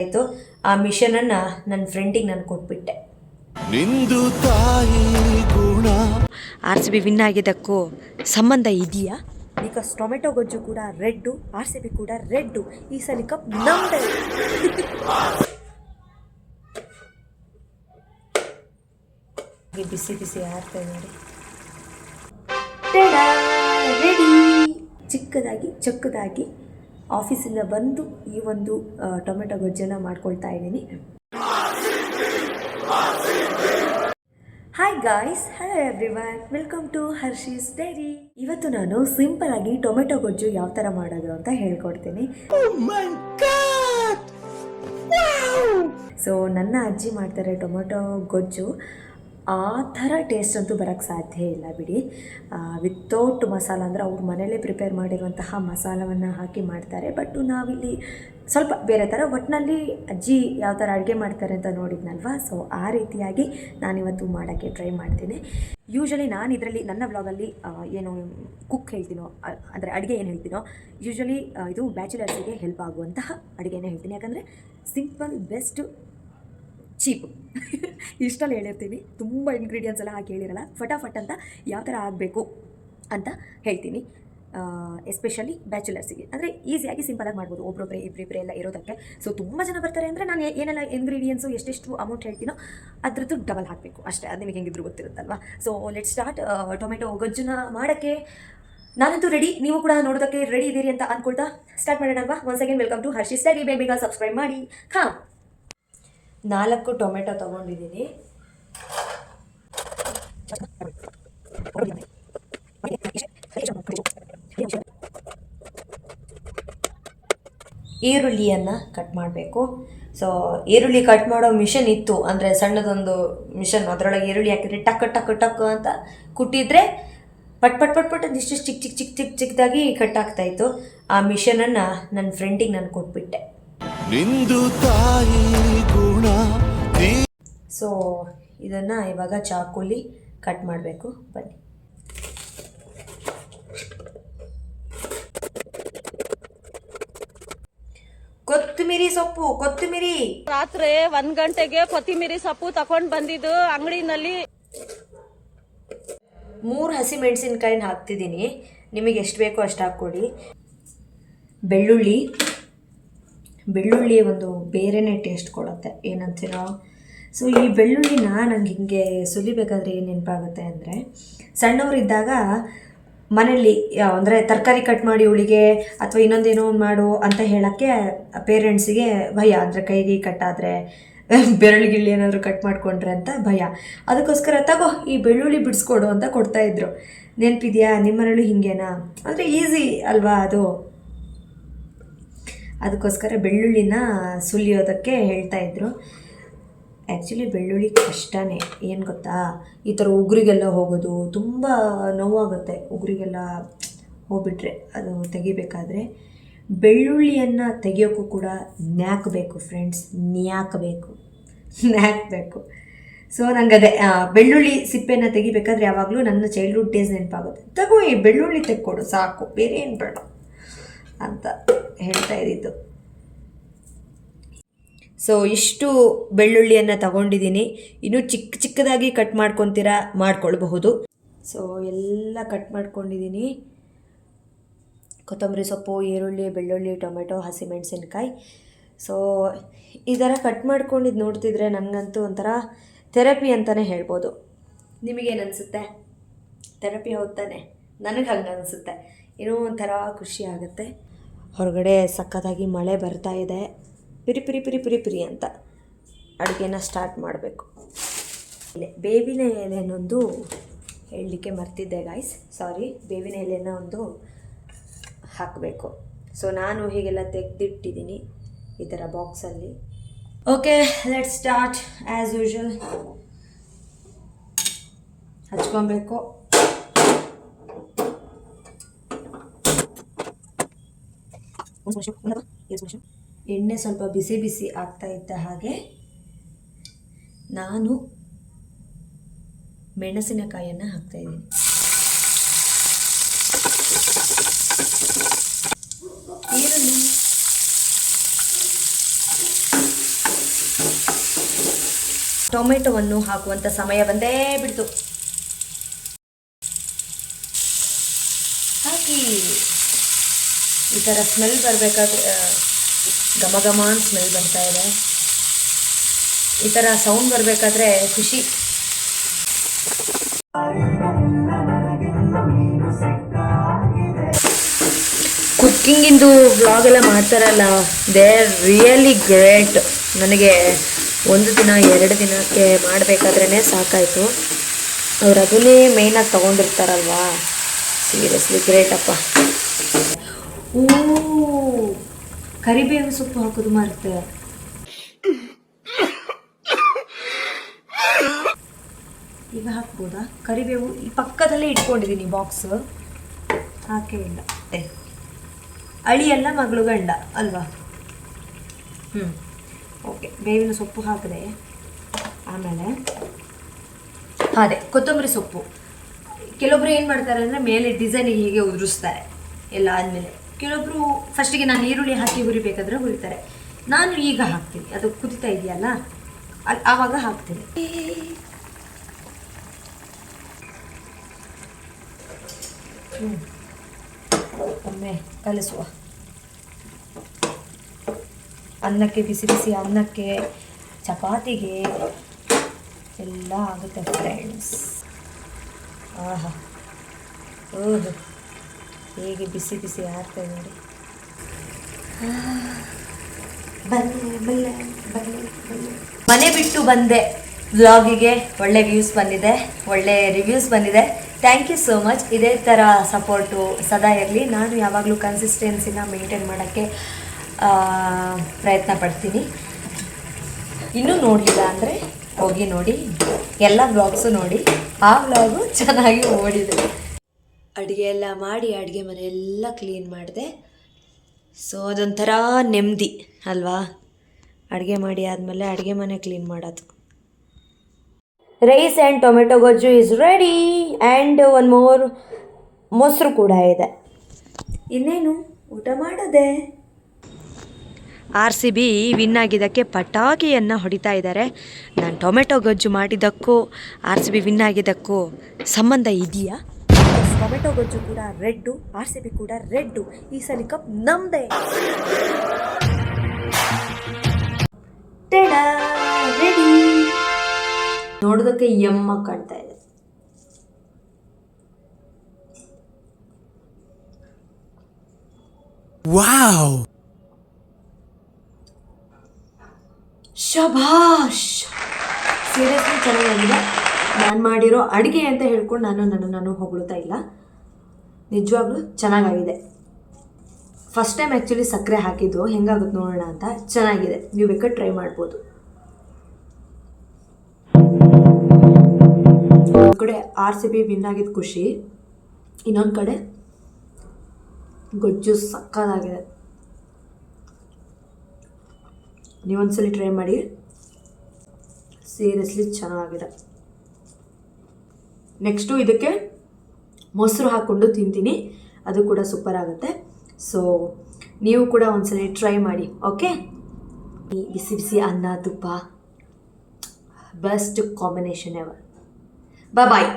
ಆಯಿತು. ಆ ಮಿಷನನ್ನು ನನ್ನ ಫ್ರೆಂಡಿಗೆ ನಾನು ಕೊಟ್ಬಿಟ್ಟೆ. ನಿಂದು ತಾಯಿ ಗುಣ. ಆರ್ ಸಿ ಬಿ ವಿನ್ ಆಗಿದ್ದಕ್ಕೂ ಸಂಬಂಧ ಇದೆಯಾ? ಬಿಕಾಸ್ ಟೊಮೆಟೊ ಗೊಜ್ಜು ಕೂಡ ರೆಡ್ಡು ಆರ್ ಸಿ ಬಿ ಕೂಡ ರೆಡ್ಡು. ಈ ಸಲ ಕಪ್ ನಮ್ದೆ. ಬಿಸಿ ಬಿಸಿ ಆರ್ತಾ ನೋಡಿ ರೆಡಿ ಚಿಕ್ಕದಾಗಿ ಚಕ್ಕದಾಗಿ. ಆಫೀಸಿಂದ ಬಂದು ಈ ಒಂದು ಟೊಮೆಟೊ ಗೊಜ್ಜನ್ನು ಮಾಡ್ಕೊಳ್ತಾ ಇದ್ದೀನಿ. Hi guys hello everyone welcome to Harshi's diary ಇವತ್ತು ನಾನು ಸಿಂಪಲ್ ಆಗಿ ಟೊಮೆಟೊ ಗೊಜ್ಜು ಯಾವ ಥರ ಮಾಡೋದು ಅಂತ ಹೇಳ್ಕೊಡ್ತೀನಿ. ಸೊ ನನ್ನ ಅಜ್ಜಿ ಮಾಡ್ತಾರೆ ಟೊಮೆಟೊ ಗೊಜ್ಜು. ಆ ಥರ ಟೇಸ್ಟ್ ಅಂತೂ ಬರೋಕ್ಕೆ ಸಾಧ್ಯ ಇಲ್ಲ ಬಿಡಿ. ವಿತೌಟ್ ಮಸಾಲ ಅಂದರೆ ಅವ್ರು ಮನೆಯಲ್ಲೇ ಪ್ರಿಪೇರ್ ಮಾಡಿರುವಂತಹ ಮಸಾಲವನ್ನು ಹಾಕಿ ಮಾಡ್ತಾರೆ. ಬಟ್ ನಾವಿಲ್ಲಿ ಸ್ವಲ್ಪ ಬೇರೆ ಥರ ಒಟ್ಟಿನಲ್ಲಿ ಅಜ್ಜಿ ಯಾವ ಥರ ಅಡುಗೆ ಮಾಡ್ತಾರೆ ಅಂತ ನೋಡಿದ್ನಲ್ವಾ? ಸೊ ಆ ರೀತಿಯಾಗಿ ನಾನಿವತ್ತು ಮಾಡೋಕ್ಕೆ ಟ್ರೈ ಮಾಡ್ತೀನಿ. ಯೂಶ್ವಲಿ ನಾನು ಇದರಲ್ಲಿ, ನನ್ನ ವ್ಲಾಗಲ್ಲಿ ಏನು ಕುಕ್ ಹೇಳ್ತೀನೋ ಅಂದರೆ ಅಡುಗೆ ಏನು ಹೇಳ್ತೀನೋ ಯೂಶ್ವಲಿ ಇದು ಬ್ಯಾಚುಲರ್ಸಿಗೆ ಹೆಲ್ಪ್ ಆಗುವಂತಹ ಅಡುಗೆನೇ ಹೇಳ್ತೀನಿ. ಯಾಕಂದರೆ ಸಿಂಪಲ್ ಬೆಸ್ಟ್ ಚೀಪ್. ಇಷ್ಟಲ್ಲಿ ಹೇಳಿರ್ತೀವಿ. ತುಂಬ ಇಂಗ್ರೀಡಿಯೆಂಟ್ಸ್ ಎಲ್ಲ ಹಾಕಿ ಹೇಳಿರಲ್ಲ. ಫಟಾಫಟ್ ಅಂತ ಯಾವ ಥರ ಆಗಬೇಕು ಅಂತ ಹೇಳ್ತೀನಿ. ಎಸ್ಪೆಷಲಿ ಬ್ಯಾಚುಲರ್ಸಿಗೆ ಅಂದರೆ ಈಸಿಯಾಗಿ ಸಿಂಪಲಾಗಿ ಮಾಡ್ಬೋದು. ಒಬ್ಬರೊಬ್ಬರೇ ಇಬ್ಬರಿಬ್ಬರೇ ಎಲ್ಲ ಇರೋದಕ್ಕೆ. ಸೊ ತುಂಬ ಜನ ಬರ್ತಾರೆ ಅಂದರೆ ನಾನು ಏನೆಲ್ಲ ಇಂಗ್ರೀಡಿಯೆಂಟ್ಸು ಎಷ್ಟೆಷ್ಟು ಅಮೌಂಟ್ ಹೇಳ್ತೀನೋ ಅದ್ರದ್ದು ಡಬಲ್ ಹಾಕಬೇಕು. ಅಷ್ಟೇ. ಅದು ನಿಮಗೆ ಹೆಂಗಿದ್ರು ಗೊತ್ತಿರುತ್ತಲ್ವ? ಸೊ ಲೆಟ್ ಸ್ಟಾರ್ಟ್ ಟೊಮೆಟೊ ಗೊಜ್ಜನ್ನ ಮಾಡೋಕ್ಕೆ ನಾನಂತೂ ರೆಡಿ ನೀವು ಕೂಡ ನೋಡೋದಕ್ಕೆ ರೆಡಿ ಇದ್ದೀರಿ ಅಂತ ಅಂದ್ಕೊಳ್ತಾ start ಮಾಡೋಣಲ್ವಾ once again welcome to Harshi study ಬೇಗ ಸಬ್ಸ್ಕ್ರೈಬ್ ಮಾಡಿ. ಹಾಂ ನಾಲ್ಕು ಟೊಮೆಟೊ ತಗೊಂಡಿದ್ದೀನಿ. ಈರುಳ್ಳಿಯನ್ನು ಕಟ್ ಮಾಡಬೇಕು. ಸೊ ಈರುಳ್ಳಿ ಕಟ್ ಮಾಡೋ ಮಿಷನ್ ಇತ್ತು. ಅಂದರೆ ಸಣ್ಣದೊಂದು ಮಿಷನ್, ಅದರೊಳಗೆ ಈರುಳ್ಳಿ ಹಾಕಿದರೆ ಟಕ್ ಟಕ್ ಟಕ್ ಅಂತ ಕುಟ್ಟಿದ್ರೆ ಪಟ್ ಪಟ್ ಪಟ್ ಪಟ್ ಇಷ್ಟು ಚಿಕ್ ಚಿಕ್ಕ ಚಿಕ್ಕ ಚಿಕ್ಕ ಚಿಕ್ಕ ಚಿಕ್ಕದಾಗಿ ಕಟ್ ಆಗ್ತಾ ಇತ್ತು. ಆ ಮಿಷನನ್ನು ನನ್ನ ಫ್ರೆಂಡಿಗೆ ನಾನು ಕೊಟ್ಬಿಟ್ಟೆ. ನಿಂದು ತಾಯಿ ಗುಣ ಸೊ ಇದನ್ನು ಇವಾಗ ಚಾಕುಲಿ ಕಟ್ ಮಾಡಬೇಕು. ಬನ್ನಿ. ಕೊತ್ತಂಬರಿ ಸೊಪ್ಪು ಕೊತ್ತಂಬರಿ. ರಾತ್ರಿ ಒಂದ್ ಗಂಟೆಗೆ ಕೊತ್ತಿಮಿರಿ ಸೊಪ್ಪು ತಕೊಂಡ್ ಬಂದಿದ್ದು ಅಂಗಡಿನಲ್ಲಿ. ಮೂರು ಹಸಿ ಮೆಣಸಿನ್ಕಾಯಿನ ಹಾಕ್ತಿದ್ದೀನಿ. ನಿಮಗೆ ಎಷ್ಟು ಬೇಕೋ ಅಷ್ಟು ಹಾಕ್ಕೊಡಿ. ಬೆಳ್ಳುಳ್ಳಿ ಬೆಳ್ಳುಳ್ಳಿ ಒಂದು ಬೇರೆನೇ ಟೇಸ್ಟ್ ಕೊಡುತ್ತೆ. ಏನಂತೀರೋ? ಸೊ ಈ ಬೆಳ್ಳುಳ್ಳಿನ ನಂಗೆ ಹಿಂಗೆ ಸುಲಿಬೇಕಾದ್ರೆ ಏನು ನೆನಪಾಗುತ್ತೆ ಅಂದರೆ ಸಣ್ಣವರಿದ್ದಾಗ ಮನೆಯಲ್ಲಿ ಅಂದರೆ ತರಕಾರಿ ಕಟ್ ಮಾಡಿ ಉಳಿಗೆ ಅಥವಾ ಇನ್ನೊಂದೇನೋ ಮಾಡು ಅಂತ ಹೇಳೋಕ್ಕೆ ಪೇರೆಂಟ್ಸಿಗೆ ಭಯ. ಅಂದರೆ ಕೈಗೆ ಕಟ್ಟಾದರೆ ಬೆರಳಿಗಿಳ್ಳಿ ಏನಾದರೂ ಕಟ್ ಮಾಡಿಕೊಂಡ್ರೆ ಅಂತ ಭಯ. ಅದಕ್ಕೋಸ್ಕರ ತಗೋ, ಈ ಬೆಳ್ಳುಳ್ಳಿ ಬಿಡಿಸ್ಕೊಡು ಅಂತ ಕೊಡ್ತಾಯಿದ್ರು ನೆನಪಿದೆಯಾ? ನಿಮ್ಮನೇಲೂ ಹಿಂಗೇನಾ? ಅಂದರೆ ಈಸಿ ಅಲ್ವಾ ಅದು? ಅದಕ್ಕೋಸ್ಕರ ಬೆಳ್ಳುಳ್ಳಿನ ಸುಲಿಯೋದಕ್ಕೆ ಹೇಳ್ತಾ ಇದ್ರು. ಆ್ಯಕ್ಚುಲಿ ಬೆಳ್ಳುಳ್ಳಿ ಕಷ್ಟನೇ, ಏನು ಗೊತ್ತಾ? ಈ ಥರ ಉಗುರಿಗೆಲ್ಲ ಹೋಗೋದು ತುಂಬ ನೋವಾಗುತ್ತೆ. ಉಗುರಿಗೆಲ್ಲ ಹೋಗ್ಬಿಟ್ರೆ ಅದು ತೆಗಿಬೇಕಾದ್ರೆ. ಬೆಳ್ಳುಳ್ಳಿಯನ್ನು ತೆಗಿಯೋಕ್ಕೂ ಕೂಡ ನ್ಯಾಕಬೇಕು ಫ್ರೆಂಡ್ಸ್ ನ್ಯಾಕಬೇಕು ನ್ಯಾಕಬೇಕು. ನ್ಯಾಕ್ ಬೇಕು ಸೊ ನಂಗೆ ಅದೇ ಬೆಳ್ಳುಳ್ಳಿ ಸಿಪ್ಪೆನ ತೆಗಿಬೇಕಾದ್ರೆ ಯಾವಾಗಲೂ ನನ್ನ ಚೈಲ್ಡ್ಹುಡ್ ಡೇಸ್ ನೆನಪಾಗುತ್ತೆ. ತಗೋ ಈ ಬೆಳ್ಳುಳ್ಳಿ ತೆಕ್ಕೊಡು ಸಾಕು ಬೇರೆ ಏನು ಬೇಡ. ಅಂತ ಹೇಳ್ತಾ ಇದ್ದಿತ್ತು ಸೊ ಇಷ್ಟು ಬೆಳ್ಳುಳ್ಳಿಯನ್ನು ತಗೊಂಡಿದ್ದೀನಿ. ಇನ್ನು ಚಿಕ್ಕ ಚಿಕ್ಕದಾಗಿ ಕಟ್ ಮಾಡ್ಕೊತೀರಾ ಮಾಡ್ಕೊಳ್ಬಹುದು. ಸೊ ಎಲ್ಲ ಕಟ್ ಮಾಡ್ಕೊಂಡಿದ್ದೀನಿ. ಕೊತ್ತಂಬರಿ ಸೊಪ್ಪು, ಈರುಳ್ಳಿ, ಬೆಳ್ಳುಳ್ಳಿ, ಟೊಮೆಟೊ ಹಸಿಮೆಣಸಿನ್ಕಾಯಿ ಸೊ ಈ ಥರ ಕಟ್ ಮಾಡ್ಕೊಂಡಿದ್ದು ನೋಡ್ತಿದ್ರೆ ನನಗಂತೂ ಒಂಥರ ಥೆರಪಿ ಅಂತಲೇ ಹೇಳ್ಬೋದು. ನಿಮಗೇನು ಅನಿಸುತ್ತೆ ಥೆರಪಿ ಹೋಗ್ತಾನೆ. ನನಗೆ ಹಂಗೆ ಅನಿಸುತ್ತೆ ಏನೋ ಒಂಥರ ಖುಷಿ ಆಗುತ್ತೆ. ಹೊರಗಡೆ ಸಖತ್ತಾಗಿ ಮಳೆ ಬರ್ತಾ ಇದೆ. ಪಿರಿ ಪಿರಿ ಪಿರಿ ಪಿರಿ ಪಿರಿ ಅಂತ ಅಡುಗೆನ ಸ್ಟಾರ್ಟ್ ಮಾಡಬೇಕು. ಬೇವಿನ ಎಲೆನೊಂದು ಹೇಳಲಿಕ್ಕೆ ಮರ್ತಿದ್ದೆ ಗಾಯ್ಸ್ ಸಾರಿ ಬೇವಿನ ಎಲೆನ ಒಂದು ಹಾಕಬೇಕು. ಸೊ ನಾನು ಹೀಗೆಲ್ಲ ತೆಗೆದಿಟ್ಟಿದ್ದೀನಿ ಈ ಥರ ಬಾಕ್ಸಲ್ಲಿ okay let start as usual ಹಚ್ಕೊಬೇಕು. ಒಂದು ಒಂದು ಎಣ್ಣೆ ಸ್ವಲ್ಪ ಬಿಸಿ ಬಿಸಿ ಆಗ್ತಾ ಇದ್ದ ಹಾಗೆ ನಾನು ಮೆಣಸಿನಕಾಯಿಯನ್ನು ಹಾಕ್ತಾಯಿದ್ದೀನಿ ಈರುಳ್ಳಿ. ಟೊಮೆಟೊವನ್ನು ಹಾಕುವಂಥ ಸಮಯ ಬಂದೇ ಬಿಡ್ತು. ಈ ಥರ ಸ್ಮೆಲ್ ಬರಬೇಕಾದ್ರೆ ಘಮ ಘಮ ಅಂತ ಸ್ಮೆಲ್ ಬರ್ತಾ ಇದೆ. ಈ ಥರ ಸೌಂಡ್ ಬರಬೇಕಾದ್ರೆ ಖುಷಿ. ಕುಕ್ಕಿಂಗಿಂದು ವ್ಲಾಗ್ ಎಲ್ಲ ಮಾಡ್ತಾರಲ್ಲ ದೇ ಆರ್ ರಿಯಲಿ ಗ್ರೇಟ್ ನನಗೆ ಒಂದು ದಿನ, ಎರಡು ದಿನಕ್ಕೆ ಮಾಡಬೇಕಾದ್ರೇ ಸಾಕಾಯಿತು. ಅವ್ರು ಅದನ್ನೇ ಮೇಯ್ನಾಗಿ ತೊಗೊಂಡಿರ್ತಾರಲ್ವಾ? ಸೀರಿಯಸ್ಲಿ ಗ್ರೇಟಪ್ಪ ಓ ಕರಿಬೇವು ಸೊಪ್ಪು ಹಾಕೋದು ಮರ್ತೆ. ಈಗ ಹಾಕ್ಬೋದಾ? ಕರಿಬೇವು ಈ ಪಕ್ಕದಲ್ಲೇ ಇಟ್ಕೊಂಡಿದ್ದೀನಿ ಬಾಕ್ಸ್ ಹಾಕೇ ಇಲ್ಲ. ಅಳಿ ಅಳಿಯಲ್ಲ ಮಗಳು ಗಂಡ, ಅಲ್ವಾ? ಹ್ಞೂ ಓಕೆ, ಬೇವಿನ ಸೊಪ್ಪು ಹಾಕಿದೆ. ಆಮೇಲೆ ಅದೇ ಕೊತ್ತಂಬರಿ ಸೊಪ್ಪು. ಕೆಲವೊಬ್ರು ಏನು ಮಾಡ್ತಾರೆ ಅಂದರೆ ಮೇಲೆ ಡಿಸೈನಿಗೆ ಹೀಗೆ ಉದುರಿಸ್ತಾರೆ. ಎಲ್ಲ ಆದಮೇಲೆ. ಕೆಲವೊಬ್ರು ಫಸ್ಟಿಗೆ ನಾನು ಈರುಳ್ಳಿ ಹಾಕಿ ಹುರಿಬೇಕಾದ್ರೆ ಹುರಿತಾರೆ. ನಾನು ಈಗ ಹಾಕ್ತೀನಿ. ಅದು ಕುದಿತಾ ಇದೆಯಲ್ಲ? ಅಲ್ಲಿ ಆವಾಗ ಹಾಕ್ತೀನಿ. ಒಮ್ಮೆ ಕಲಿಸುವ. ಅನ್ನಕ್ಕೆ ಬಿಸಿ ಬಿಸಿ ಅನ್ನಕ್ಕೆ, ಚಪಾತಿಗೆ ಎಲ್ಲ ಆಗುತ್ತೆ ಫ್ರೆಂಡ್ಸ್ ಆಹಾ. ಓಹೋ. ಹೇಗೆ ಬಿಸಿ ಬಿಸಿ ಆಡ್ತಾ ನೋಡಿ ಮನೆ ಬಿಟ್ಟು ಬಂದೆ. ವ್ಲಾಗಿಗೆ ಒಳ್ಳೆ ವ್ಯೂಸ್ ಬಂದಿದೆ, ಒಳ್ಳೆ ರಿವ್ಯೂಸ್ ಬಂದಿದೆ. ಥ್ಯಾಂಕ್ ಯು ಸೋ ಮಚ್ ಇದೇ ಥರ ಸಪೋರ್ಟು ಸದಾ ಇರಲಿ. ನಾನು ಯಾವಾಗಲೂ ಕನ್ಸಿಸ್ಟೆನ್ಸಿನ ಮೇಂಟೈನ್ ಮಾಡೋಕ್ಕೆ ಪ್ರಯತ್ನ ಪಡ್ತೀನಿ. ಇನ್ನೂ ನೋಡಲಿಲ್ಲ ಅಂದರೆ ಹೋಗಿ ನೋಡಿ. ಎಲ್ಲ ವ್ಲಾಗ್ಸು ನೋಡಿ. ಆ ವ್ಲಾಗು ಚೆನ್ನಾಗಿ ಓಡಿದೆ. ಅಡುಗೆ ಎಲ್ಲ ಮಾಡಿ ಅಡುಗೆ ಮನೆಯೆಲ್ಲ ಕ್ಲೀನ್ ಮಾಡಿದೆ. ಸೊ ಅದೊಂಥರ ನೆಮ್ಮದಿ ಅಲ್ವಾ? ಅಡುಗೆ ಮಾಡಿ ಆದಮೇಲೆ ಅಡುಗೆ ಮನೆ ಕ್ಲೀನ್ ಮಾಡೋದು. ರೈಸ್ ಆ್ಯಂಡ್ ಟೊಮೆಟೊ ಗೊಜ್ಜು is ready and one more ಮೊಸರು ಕೂಡ ಇದೆ. ಇನ್ನೇನು? ಊಟ ಮಾಡೋದೆ? ಆರ್ ಸಿ ಬಿ ವಿನ್ ಆಗಿದ್ದಕ್ಕೆ ಪಟಾಕಿಯನ್ನು ಹೊಡಿತಾ ಇದ್ದಾರೆ ನಾನು ಟೊಮೆಟೊ ಗೊಜ್ಜು ಮಾಡಿದ್ದಕ್ಕೂ ಆರ್ ಸಿ ಬಿ ವಿನ್ ಆಗಿದ್ದಕ್ಕೂ ಸಂಬಂಧ ಇದೆಯಾ? ಟೊಮೆಟೊ ಗೊಜ್ಜು ಕೂಡ ರೆಡ್ಡು ಆರ್ ಸಿ ಬಿ ಕೂಡ ರೆಡ್ಡು. ಈ ಸಲ ಕಪ್ ನಮ್ದೇ. ರೆಡಿ. ನೋಡೋದಕ್ಕೆ ಎಮ್ಮ ಕಾಣ್ತಾ ಇದೆ. ವಾವ್! ಶಭಾಷ್! ಸೀರಿಯಸ್ಲಿ ಚೆನ್ನಾಗಿದೆ. ನಾನು ಮಾಡಿರೋ ಅಡುಗೆ ಅಂತ ಹೇಳ್ಕೊಂಡು ನಾನು ನನ್ನ ನಾನು ಹೊಗಳ್ತಾ ಇಲ್ಲ. ನಿಜವಾಗ್ಲೂ ಚೆನ್ನಾಗಾಗಿದೆ. ಫಸ್ಟ್ ಟೈಮ್ ಆ್ಯಕ್ಚುಲಿ ಸಕ್ಕರೆ ಹಾಕಿದ್ದು ಹೆಂಗಾಗುತ್ತೆ ನೋಡೋಣ ಅಂತ ಚೆನ್ನಾಗಿದೆ. ನೀವು ಬೇಕಾದ್ರೆ ಟ್ರೈ ಮಾಡ್ಬೋದು. ಒಂದು ಕಡೆ ಆರ್ ಸಿ ಬಿ ವಿನ್ ಆಗಿದ್ದು ಖುಷಿ, ಇನ್ನೊಂದು ಕಡೆ ಗೊಜ್ಜು ಸಕ್ಕದಾಗಿದೆ. ನೀವೊಂದ್ಸಲಿ ಟ್ರೈ ಮಾಡಿ ಸೀರಿಯಸ್ಲಿ ಚೆನ್ನಾಗಿದೆ. ನೆಕ್ಸ್ಟು ಇದಕ್ಕೆ ಮೊಸರು ಹಾಕ್ಕೊಂಡು ತಿಂತೀನಿ. ಅದು ಕೂಡ ಸೂಪರ್ ಆಗುತ್ತೆ. ಸೊ ನೀವು ಕೂಡ ಒಂದ್ಸಲ ಟ್ರೈ ಮಾಡಿ ಓಕೆ ಈ ಬಿಸಿ ಬಿಸಿ ಅನ್ನ ತುಪ್ಪ ಬೆಸ್ಟ್ ಕಾಂಬಿನೇಷನ್ ಎವರ್ ಬಾಯ್